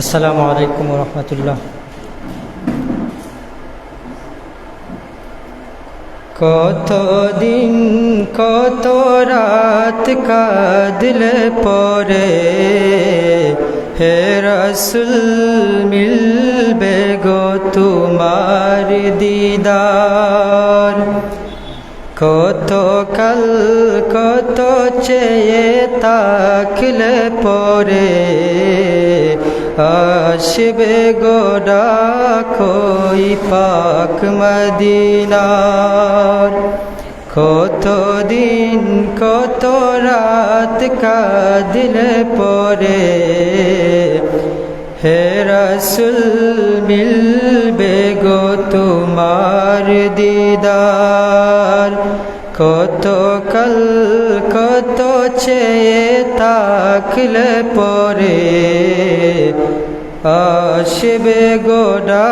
আসসালামু আলাইকুম রহমতুল্লাহ। কত দিন কত রাত কাদলে পরে হে রসুল, মিলবে গো তোমার দিদার। কত কাল, কত চেয়ে তাকলে পরে আসবে গোডা কই পাক মদিনার। কত দিন কত রাত কাদিলে পরে হে রসুল, মিলবে গো তোমার দিদার। কত কল কত চেয়ে তাকলে পরে আসবে গোডা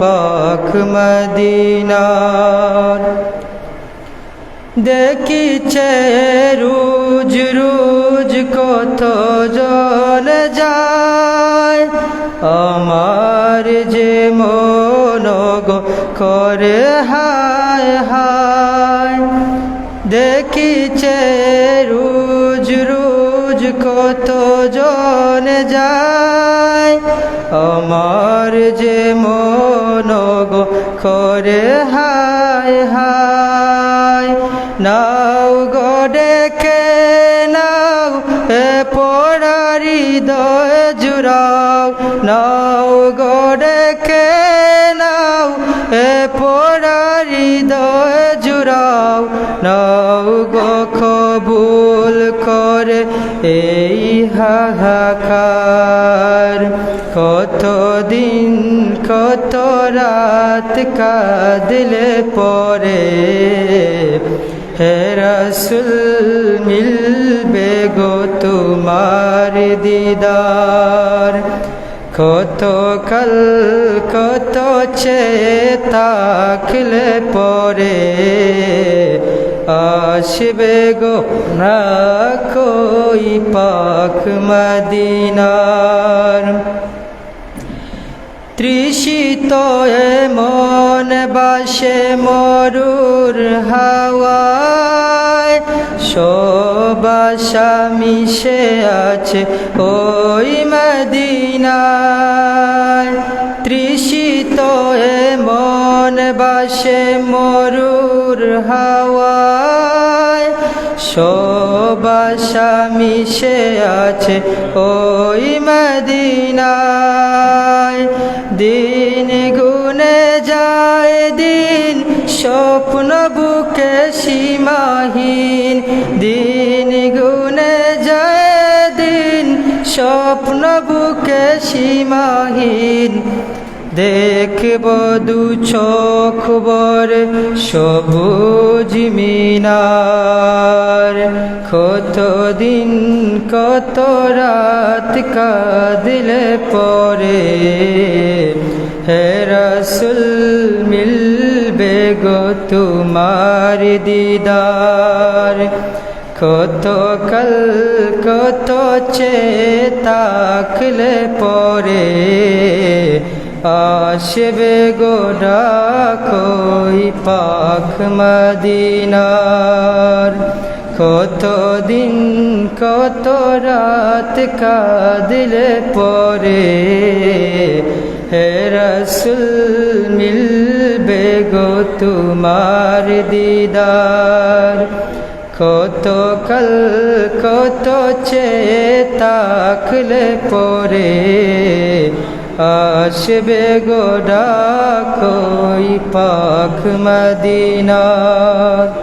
পাক মদিনার। দেখিছে রুজ রুজ কত জন যায়, আমার যে মন করে হায় হায়। দেখিছে রুজ রুজ কত জন যায়। আমার যে মন গো করে হায় হায়। নাও গো ডেকে, নাও এ পড়ারি দয় জুড়াও। নাও গো ডেকে, নাও এ পড়ারি দয় জুড়াও। নাও হাহাকার কত দিন কত রাত কাদিলে পরে? হে রসুল, মিলবে গো তোমার দিদার। কত কল, কত চেতাকলে পরে? আসবে গো না কই পাক মদিনার। তৃষিত মন বাসে মরুর হাওয়ায় শোবাসা মিশে আছে ওই মদিনায় তৃষিত মন বাসে মরুর হাওয়ায় শোবাসা মিশে আছে ওই মদিনায়। দিন গুনে যায় দিন, স্বপ্ন বুকে সীমাহীন। দিন গুনে যায় দিন, স্বপ্ন বুকে সীমাহীন। দেখব দু চোখ সবুজ মিনার। কত দিন কত রাত কাদিলে পরে। হে রসুল, মিলবে গো তোমার দিদার। কত কল কত চেতাকলে পরে। আসবে গোডা কই পাখ মদিনার। কত দিন কত রাত কাদিলে পরে হে রসুল, মিলবে গো তোমার দিদার। কত কল, কত চেতাকলে পরে আসবে গোডা কই পাখ মদিনা